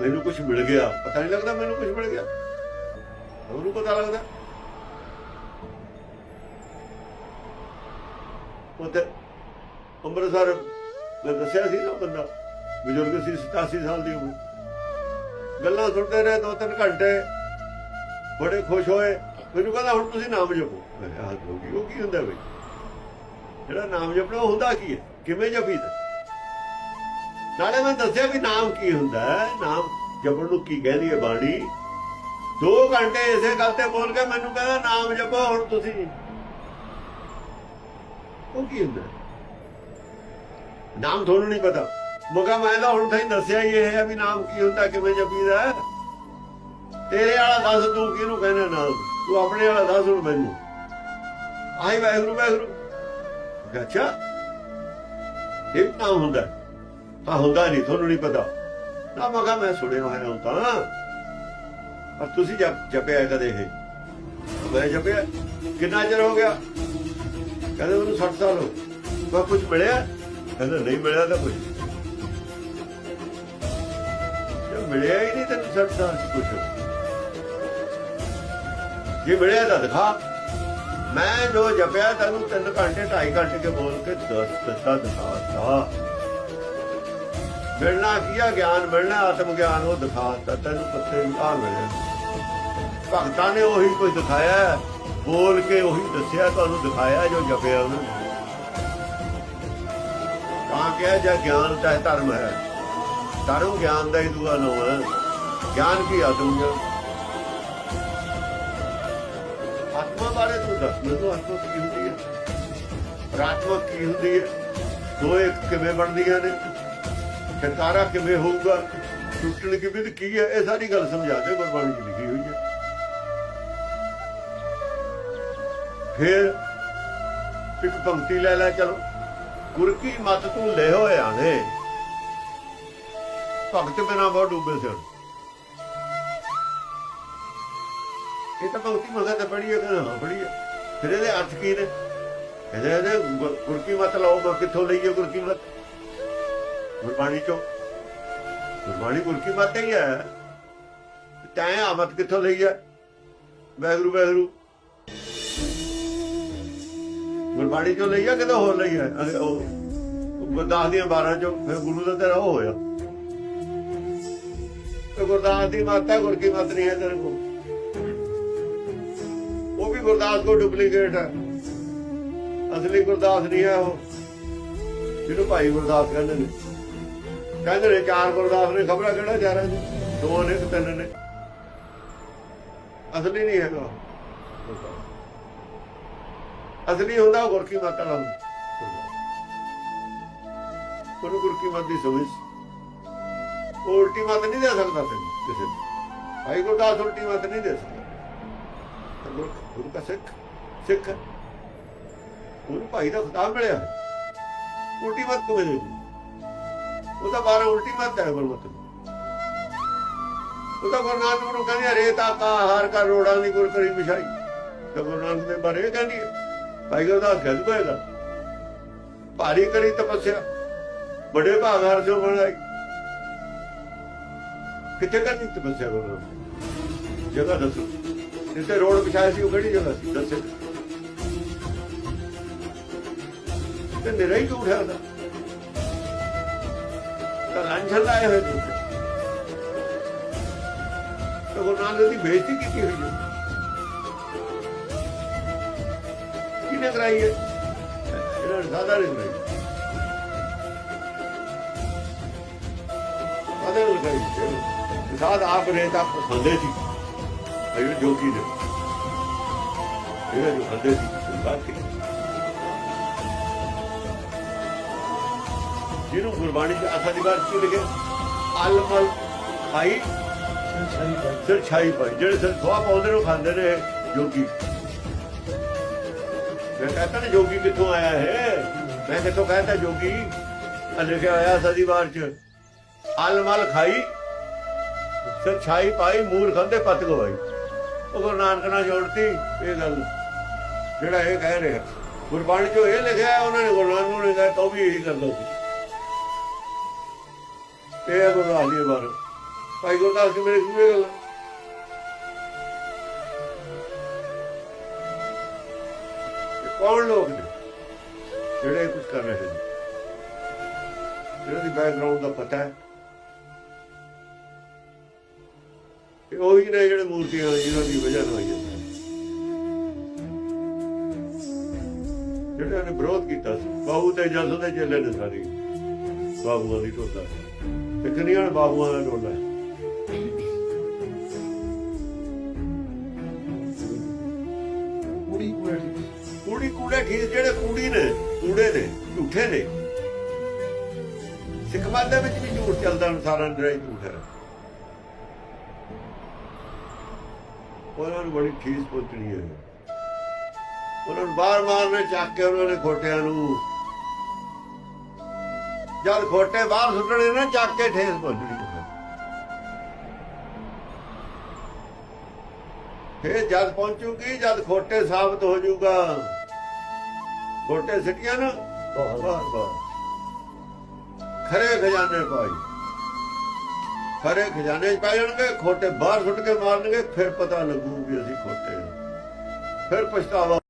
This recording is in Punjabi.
ਮੈਨੂੰ ਕੁਝ ਮਿਲ ਗਿਆ। ਪਤਾ ਨਹੀਂ ਲੱਗਦਾ ਮੈਨੂੰ ਕੁਝ ਮਿਲ ਗਿਆ। ਉਹਨੂੰ ਪਤਾ ਲੱਗਦਾ। ਉਹਦੇ ਅੰਮ੍ਰਿਤਸਰ, ਮੈਂ ਦੱਸਿਆ ਸੀ ਨਾ ਬੰਦਾ, ਬਜ਼ੁਰਗ ਸੀ 87 ਸਾਲ ਦੀ ਉਮਰ। ਗੱਲਾਂ ਸੁਣਦੇ ਰਹੇ ਦੋ ਤਿੰਨ ਘੰਟੇ। ਬੜੇ ਖੁਸ਼ ਹੋਏ। ਮੈਨੂੰ ਕਹਿੰਦਾ, ਹੁਣ ਤੁਸੀਂ ਨਾਮ ਜਪੋ। ਮੈਂ ਕਿਹਾ ਹੱਦ ਹੋ ਗਈ ਉਹ ਕੀ ਹੁੰਦਾ ਬਈ? ਜਿਹੜਾ ਨਾਮ ਜਪਣਾ, ਉਹ ਹੁੰਦਾ ਕੀ ਹੈ? ਕਿਵੇਂ ਜਪੀਦਾ? ਨਾਲੇ ਮੈਂ ਦੱਸਿਆ ਵੀ ਨਾਮ ਕੀ ਹੁੰਦਾ ਨਾਮ ਜਪਣ ਨੂੰ ਕੀ ਕਹਿੰਦੀ ਹੈ ਬਾਣੀ? 2 ਘੰਟੇ ਇਸੇ ਗੱਲ ਤੇ ਬੋਲ ਕੇ ਮੈਨੂੰ ਕਹਿੰਦਾ, ਨਾਮ ਜਪੋ, ਹੁਣ ਤੁਸੀਂ। ਉਹ ਕੀ ਹੁੰਦਾ? ਨਾਮ ਤੁਹਾਨੂੰ ਨਹੀਂ ਪਤਾ। ਮਗਾ ਮੈਂ ਤਾਂ ਹੁਣ ਤਾਈਂ ਦੱਸਿਆ ਹੀ ਇਹ ਹੈ ਵੀ ਨਾਮ ਕੀ ਹੁੰਦਾ, ਕਿਵੇਂ ਜਪੀਦਾ ਹੈ। ਤੇਰੇ ਵਾਲਾ ਦੱਸ ਤੂੰ ਕਿਹਨੂੰ ਕਹਿੰਦਾ ਨਾਮ? ਤੂੰ ਆਪਣੇ ਵਾਲਾ ਦੱਸ ਹੁਣ ਮੈਨੂੰ। ਆਈ ਵਾਹਿਗੁਰੂ ਵਾਹਿਗੁਰੂ। ਅੱਛਾ। ਇਹ ਨਾਮ ਹੁੰਦਾ। ਤਾਂ ਹੁੰਦਾ ਨਹੀਂ, ਤੁਹਾਨੂੰ ਨਹੀਂ ਪਤਾ। ਨਾ ਮੈਂ ਕਿਹਾ, ਮੈਂ ਸੁਣਿਆ ਹੋਇਆ ਹਾਂ ਤਾਂ। ਪਰ ਤੁਸੀਂ ਜਪ, ਜਪਿਆ ਕਦੇ ਇਹ? ਮੈਂ ਜਪਿਆ। ਕਿੰਨਾ ਚਿਰ ਹੋ ਗਿਆ? ਕਹਿੰਦੇ ਮੈਨੂੰ 60 ਸਾਲ ਹੋ ਮੈਂ ਕੁਝ ਮਿਲਿਆ? ਕਹਿੰਦਾ, ਨਹੀਂ ਮਿਲਿਆ ਤਾਂ ਕੁਝ ਜੇ ਮਿਲਿਆ ਹੀ ਨਹੀਂ ਤੈਨੂੰ 60 ਸਾਲ ਚ ਕੁਝ ਜੇ ਮਿਲਿਆ ਤਾਂ ਦਿਖਾ। ਮੈਂ ਜੋ ਜਪਿਆ, ਤੈਨੂੰ 3 ਘੰਟੇ 2.5 ਘੰਟੇ ਕੇ ਬੋਲ ਕੇ ਦੱਸ ਦੱਸਾ ਦਿਖਾਤਾ ਮਿਲਣਾ ਕੀ ਆ ਗਿਆਨ? ਮਿਲਣਾ ਆਤਮ ਗਿਆਨ, ਉਹ ਦਿਖਾਤਾ ਤੈਨੂੰ ਪੱਤੇ ਆ ਮਿਲਿਆ? ਭਗਤਾਂ ਨੇ ਉਹੀ ਕੁਝ ਦਿਖਾਇਆ, ਬੋਲ ਕੇ ਉਹੀ ਦੱਸਿਆ, ਤੁਹਾਨੂੰ ਦਿਖਾਇਆ ਜੋ ਜਪਿਆ ਉਹਨੇ ਤਾਂ ਕਿਹਾ ਜਾਂ ਗਿਆਨ ਚਾਹੇ ਧਰਮ ਹੈ, ਧਰਮ ਗਿਆਨ ਦਾ ਹੀ ਦੂਆ ਨਾਮ ਹੈ। ਗਿਆਨ ਕੀ ਆਤਮ ਗਿਆਨ ਆਤਮਾ ਬਾਰੇ ਤੂੰ ਦੱਸ ਮੈਨੂੰ, ਆਤਮਾ ਕੀ ਹੁੰਦੀ ਹੈ? ਪ੍ਰਾਤਮਾ ਕੀ ਹੁੰਦੀ ਹੈ? ਦੋ ਇੱਕ ਕਿਵੇਂ ਬਣਦੀਆਂ ਨੇ? ਛਟਕਾਰਾ ਕਿਵੇਂ ਹੋਊਗਾ? ਟੁੱਟਣ ਕੀ ਵਿਧ ਕੀ ਹੈ? ਇਹ ਸਾਰੀ ਗੱਲ ਸਮਝਾ ਦੇ ਗੁਰਬਾਣੀ 'ਚ ਲਿਖੀ ਹੋਈ ਹੈ। ਫਿਰ ਇੱਕ ਪੰਕਤੀ ਲੈ ਲੈ, ਚਲੋ। ਗੁਰ ਕੀ ਮਤ ਤੂੰ ਲੈ ਹੋਇਆ ਨੇ ਭਗਤ ਬਿਨਾ ਬਹੁਤ ਡੁੱਬੇ ਸਨ। ਇਹ ਤਾਂ ਪੰਕਤੀ ਮਗਾ ਤਾਂ ਪੜ੍ਹੀ ਹੈ ਕਿ ਨਾ ਪੜ੍ਹੀ ਫਿਰ ਇਹਦੇ ਅਰਥ ਕੀ ਨੇ? ਇਹਦੇ ਇਹਦੇ ਗੁਰ- ਗੁਰ ਕੀ ਮਤ ਲਾਓ ਕਿੱਥੋਂ ਲਈਏ ਗੁਰ ਕੀ ਮਤ? ਗੁਰਬਾਣੀ ਚੋਂ। ਗੁਰਬਾਣੀ ਗੁਰਕੀ ਮਤ ਹੀ ਹੈ। ਤੈਂ ਆਮਤ ਕਿੱਥੋਂ ਲਈ ਹੈ? ਵੈਗਰੂ ਵੈਗਰੂ। ਗੁਰਬਾਣੀ ਚੋਂ ਲਈ ਆ ਕਿਤੇ ਹੋਰ ਲਈ ਆ ਉਹ ਗੁਰਦਾਸ ਦੀਆਂ 12 ਚੋਂ ਫਿਰ ਗੁਰੂ ਦਾ ਤੇਰਾ ਉਹ ਹੋਇਆ। ਤੇ ਗੁਰਦਾਸ ਦੀ ਮਾਤਾ ਗੁਰ ਕੀ ਮਤ ਨਹੀਂ ਹੈ ਤੇਰੇ ਕੋਲ। ਉਹ ਵੀ ਗੁਰਦਾਸ ਕੋ ਡੁਪਲੀਕੇਟ ਹੈ। ਅਸਲੀ ਗੁਰਦਾਸ ਨਹੀਂ ਹੈ ਉਹ। ਜਿਹਨੂੰ ਭਾਈ ਗੁਰਦਾਸ ਕਹਿੰਦੇ ਨੇ। ਕਹਿੰਦੇ ਨੇ ਚਾਰ ਗੁਰਦਾਸ ਨੇ ਖਬਰਾਂ ਕਿਹੜਾ ਚਾਰਾਂ ਜੀ? ਦੋ ਨੇ ਕਿ ਤਿੰਨ ਨੇ। ਅਸਲੀ ਨਹੀਂ ਹੈਗਾ ਅਸਲੀ ਹੁੰਦਾ ਉਹ ਗੁਰਕੀ ਮਤ ਵਾਲਾ ਹੁੰਦਾ ਗੁਰਕੀ ਮਤ ਦੀ ਸਮਝ ਉਹ ਉਲਟੀ ਮਤ ਨਹੀਂ ਦੇ ਸਕਦਾ ਤੈਨੂੰ ਕਿਸੇ ਨੂੰ। ਭਾਈ ਗੁਰਦਾਸ ਉਲਟੀ ਮਤ ਨਹੀਂ ਦੇ ਸਕਦਾ। ਗੁਰੂ ਦਾ ਸਿੱਖ ਸਿੱਖ। ਉਹਨੂੰ ਭਾਈ ਦਾ ਖਿਤਾਬ ਮਿਲਿਆ। ਉਲਟੀ ਮਤ ਕਿਵੇਂ ਦੇ ਉਹ ਤਾਂ ਬਾਰਾਂ ਉਲਟੀ ਮਤ ਹੈ ਗੁਰਮਤਿ ਉਹ ਤਾਂ ਗੁਰੂ ਨਾਨਕ ਨੂੰ ਕਹਿੰਦੇ ਰੇਤਾ ਕਾ ਹਾਰ ਕਰ, ਰੋੜਾਂ ਦੀ ਗੁਰ ਕਰੀ ਵਿਛਾਈ। ਤਾਂ ਗੁਰੂ ਨਾਨਕ ਦੇ ਬਾਰੇ ਕਹਿੰਦੀ ਹੈ ਭਾਈ ਗੁਰਦਾਸ ਕਹਿੰਦਾ ਹੋਏਗਾ ਭਾਰੀ ਕਰੀ ਤਪੱਸਿਆ। ਬੜੇ ਭਾਗ ਹਰ ਜੋ ਬਣਾਈ ਕਿੱਥੇ ਕਰਨੀ ਤਪੱਸਿਆ ਗੁਰੂ ਜਗ੍ਹਾ ਦੱਸੋ। ਜਿੱਥੇ ਰੋਡ ਵਿਛਾਇਆ ਸੀ, ਉਹ ਕਿਹੜੀ ਜਗ੍ਹਾ ਸੀ? ਦੱਸੇ। ਤੇ ਮੇਰਾ ਹੀ ਝੂਠ ਹੈ ਉਹਦਾ। ਤਾਂ ਲੰਝਣ ਲਾਏ ਹੋਏ ਝੂਠ ਤਾਂ ਗੁਰੂ ਨਾਨਕ ਦੀ ਬੇਇੱਜ਼ਤੀ ਕੀਤੀ ਹੋਈ ਹੈ। ਕਿਹਨੇ ਕਰਾਈ ਹੈ? ਇਹਨਾਂ ਨੇ ਕਰਾਈ। ਸਾਦਾ ਨਹੀਂ ਕਰਾਈ। ਸਾਦ ਆਪ ਨੇ ਤਾਂ ਪਸੰਦੇ ਸੀ। ਇਹ ਜੋਗੀ ਨੇ। ਇਹ ਜੋ ਹੱਦੇ ਸੀ ਬਾਕੀ ਜਿਹਨੂੰ ਗੁਰਬਾਣੀ ਚ ਅਸਾਂ ਦੀ ਬਾਤ ਕੀ ਲਿਖੇ ਅਲਮਲ ਖਾਈ ਸਿਰ ਛਾਈ ਪਾਈ ਜਿਹੜੇ ਸਿਰ ਖਵਾ ਪਾਉਂਦੇ ਨੇ ਖਾਂਦੇ ਨੇ ਜੋਗੀ। ਮੈਂ ਕਹਤਾ ਨਾ ਜੋਗੀ ਕਿੱਥੋਂ ਆਇਆ ਹੈ ਮੈਂ ਕਿੱਥੋਂ ਕਹਤਾ ਜੋਗੀ ਲਿਖਿਆ ਹੋਇਆ ਸਦੀ ਵਾਰ ਚ। ਅਲਮਲ ਖਾਈ, ਸਿਰ ਛਾਈ ਪਾਈ ਮੂਰ ਖਾਂਦੇ ਪਤ ਗਵਾਈ। ਉਹ ਗੁਰੂ ਨਾਨਕ ਨਾਲ ਜੋੜਤੀ, ਇਹ ਗੱਲ। ਜਿਹੜਾ ਇਹ ਕਹਿ ਰਿਹਾ, ਗੁਰਬਾਣੀ ਚੋਂ ਇਹ ਲਿਖਿਆ ਉਹਨਾਂ ਨੇ ਗੁਰੂ ਨਾਨਕ ਨੂੰ ਲਿਖਿਆ ਤਾਂ ਉਹ ਵੀ ਇਹੀ ਕਰਦਾ ਸੀ। ਇਹ ਹੈ ਗੁਰੂ ਨਾਨਕ ਦੀ ਬਾਰੇ। ਭਾਈ ਗੁਰਦਾਸ ਜੀ ਮੇਰੇ ਕਿਵੇਂ ਗੱਲ। ਕੌਣ ਲੋਕ ਨੇ ਜਿਹੜੇ ਕੁਝ ਕਰ ਰਹੇ ਨੇ? ਜਿਹਨਾਂ ਦੀ ਬੈਕਗ੍ਰਾਉਂਡ ਦਾ ਪਤਾ ਹੈ। ਇਹ ਉਹੀ ਨੇ ਜਿਹੜੇ ਮੂਰਤੀਆਂ ਜਿਹਨਾਂ ਦੀ ਵਜ੍ਹਾ ਨਾਲ ਹੋਈਆਂ ਨੇ ਜਿਹੜੇ ਨੇ ਵਿਰੋਧ ਕੀਤਾ ਸੀ ਬਾਬੂ ਤੇ ਜਸ ਦੇ ਚੱਲੇ ਨੇ ਸਾਰੀ। ਬਾਬੂਆਂ ਦੀ ਟੋਲਾ ਕਿੰਨੀਆਂ ਬਾਬੂਆਂ ਦਾ ਟੋਲਾ ਹੈ ਕੁੜੀ ਕੁੜੀ ਕੂੜੀ ਜਿਹੜੇ ਕੂੜੀ ਨੇ ਕੂੜੇ ਨੇ ਝੂਠੇ ਨੇ। ਸਿੱਖ ਮਤ ਦੇ ਵਿੱਚ ਵੀ ਝੂਠ ਚੱਲਦਾ ਅਨਸਾਰਾਂ ਦੇ ਝੂਠ ਹੈ। ਉਹਨਾਂ ਨੂੰ ਬੜੀ ਠੀਸ ਪਹੁੰਚਣੀ ਹੈ। ਉਹਨਾਂ ਨੂੰ ਬਾਹਰ ਮਾਰਨੇ ਚੱਕ ਕੇ ਉਹਨਾਂ ਨੇ ਖੋਟਿਆਂ ਨੂੰ ਜਦ ਖੋਟੇ ਬਾਹਰ ਸੁੱਟਣੇ ਨਾ, ਚੱਕ ਕੇ ਠੇਸ ਪਹੁੰਚਣੀ ਫੇਰ ਜਦ ਪਹੁੰਚੂਗੀ, ਜਦ ਖੋਟੇ ਸਾਬਤ ਹੋ ਜਾਊਗਾ। ਖੋਟੇ ਸਿੱਟੀਆਂ ਨਾ ਬਾਹਰ ਬਾਹਰ। ਖਰੇ ਖਜ਼ਾਨੇ ਪਾਈ। ਖਰੇ ਖਜ਼ਾਨੇ ਚ ਪੈ ਜਾਣਗੇ, ਖੋਟੇ ਬਾਹਰ ਸੁੱਟ ਕੇ ਮਾਰਨਗੇ, ਫਿਰ ਪਤਾ ਲੱਗੂ ਵੀ ਅਸੀਂ ਖੋਟੇ ਫਿਰ ਪਛਤਾਵਾ